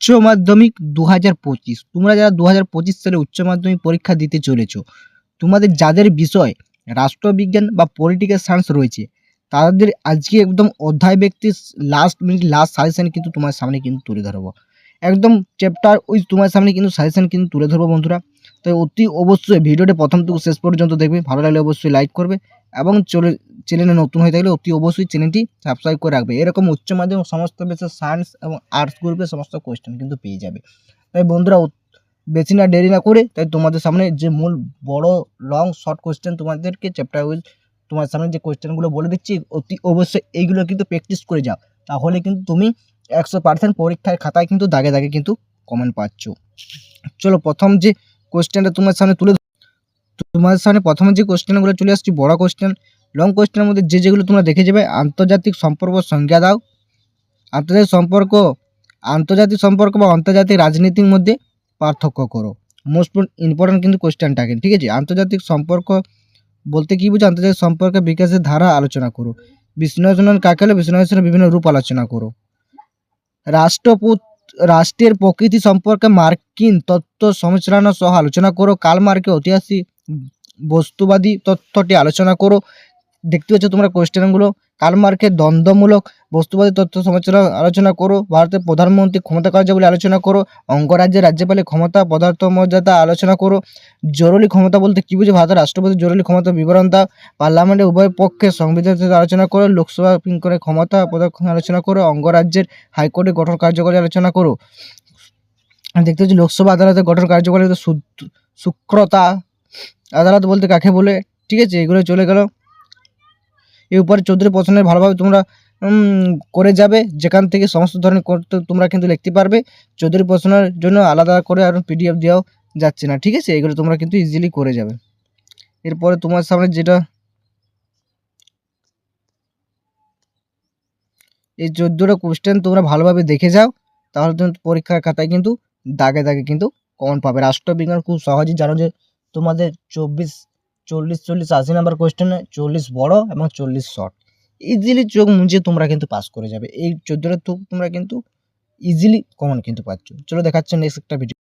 উচ্চ মাধ্যমিক দু হাজার পঁচিশ। তোমরা যারা দু হাজার পঁচিশ সালে উচ্চ মাধ্যমিক পরীক্ষা দিতে চলেছো, তোমাদের যাদের বিষয় রাষ্ট্রবিজ্ঞান বা পলিটিক্যাল সায়েন্স রয়েছে, তাদের আজকে একদম অধ্যায় ব্যক্তির লাস্ট মিনিট লাস্ট সাজেশন কিন্তু তোমার সামনে কিন্তু তুলে ধরবো। একদম চ্যাপ্টার ওই তোমার সামনে কিন্তু সাজেশন কিন্তু তুলে ধরবো বন্ধুরা। তাই অতি অবশ্যই ভিডিওটা প্রথম থেকে শেষ পর্যন্ত দেখবে, ভালো লাগলে অবশ্যই লাইক করবে এবং চলে চ্যানেলে নতুন হয়ে থাকলে অতি অবশ্যই চ্যানেলটি সাবস্ক্রাইব করে রাখবে। এরকম উচ্চ মাধ্যমিক সমস্ত বিষয় সায়েন্স এবং আর্টস গ্রুপের সমস্ত কোয়েশ্চেন কিন্তু পেয়ে যাবে। তাই বন্ধুরা বেশি না দেরি না করে তাই তোমাদের সামনে যে মূল বড় লং শর্ট কোয়েশ্চেন তোমাদেরকে চ্যাপ্টার ওয়াইজ তোমার সামনে যে কোয়েশ্চেনগুলো বলে দিচ্ছি, অতি অবশ্যই এইগুলো কিন্তু প্র্যাকটিস করে যাও। তাহলে কিন্তু তুমি একশো পার্সেন্ট পরীক্ষার খাতায় কিন্তু দাগে দাগে কিন্তু কমেন্ট পাচ্ছ। চলো প্রথম যে কোয়েশ্চেনটা তোমার সামনে তুলে তোমার সামনে প্রথমে যে কোয়েশ্চেনগুলো চলে আসছি, বড় কোয়েশ্চেন লং কোয়েশ্চেনের মধ্যে যে যেগুলো তোমরা দেখে যাবে, আন্তর্জাতিক সম্পর্ক সংজ্ঞা দাও। আন্তর্জাতিক সম্পর্ক আন্তর্জাতিক সম্পর্ক বা আন্তর্জাতিক রাজনীতির মধ্যে পার্থক্য করো। মোস্ট ইম্পর্টেন্ট কিন্তু কোয়েশ্চেনটাকে ঠিক আছে? আন্তর্জাতিক সম্পর্ক বলতে কী বুঝো? আন্তর্জাতিক সম্পর্কের বিকাশের ধারা আলোচনা করো। বিশ্লেষণ কাকে হলে বিশ্লেষণের বিভিন্ন রূপ আলোচনা করো। রাষ্ট্রপুত, রাষ্ট্রের প্রকৃতি সম্পর্কে মার্কিন তত্ত্ব সংমিশ্রণ সহ আলোচনা করো। কাল মার্কে ঐতিহাসিক বস্তুবাদী তথ্যটি আলোচনা করো। দেখতে পাচ্ছ তোমরা কোয়েশ্চেনগুলো কালমার্কের দ্বন্দ্বমূলক বস্তুবাদী তথ্য সমালোচনা আলোচনা করো। ভারতের প্রধানমন্ত্রী ক্ষমতা কার্যাবলী আলোচনা করো। অঙ্গরাজ্যের রাজ্যপালের ক্ষমতা পদার্থ মর্যাদা আলোচনা করো। জরুরি ক্ষমতা বলতে কী বুঝে? ভারতের রাষ্ট্রপতি জরুরি ক্ষমতা বিবরণ দাও। পার্লামেন্টের উভয় পক্ষে সংবিধান আলোচনা করো। লোকসভা করে ক্ষমতা পদক্ষেপ আলোচনা করো। অঙ্গরাজ্যের হাইকোর্টে গঠন কার্যকরী আলোচনা করো। দেখতে পাচ্ছি লোকসভা আদালতের গঠন কার্যকরী শুক্রতা আদালত বলতে কাকে বলে? ঠিক আছে, এগুলো চলে গেল। এর উপরে চৌধুরী প্রশ্নের ভালোভাবে তোমরা করে যাবে। যেখান থেকে সমস্ত ধরনের তোমরা কিন্তু লিখতে পারবে। চৌধুরী প্রশ্নের জন্য আলাদা করে আর পিডিএফ দেওয়াও যাচ্ছে না, ঠিক আছে? এগুলো তোমরা কিন্তু ইজিলি করে যাবে। এরপরে তোমার সামনে যেটা, এই চোদ্দোটা কোশ্চেন তোমরা ভালোভাবে দেখে যাও। তাহলে তুমি পরীক্ষার খাতায় কিন্তু দাগে দাগে কিন্তু কমন পাবে। রাষ্ট্রবিজ্ঞান খুব সহজেই জানো যে তোমাদের চব্বিশ চল্লিশ চল্লিশ, আশি নাম্বার কোশ্চেনে চল্লিশ বড় এবং চল্লিশ শর্ট ইজিলি চোখ মুজে তোমরা কিন্তু পাস করে যাবে। এই চোদ্দোটা তোমরা কিন্তু ইজিলি কমন কিন্তু পাচ্ছ। চলো দেখাচ্ছে নেক্সট একটা ভিডিও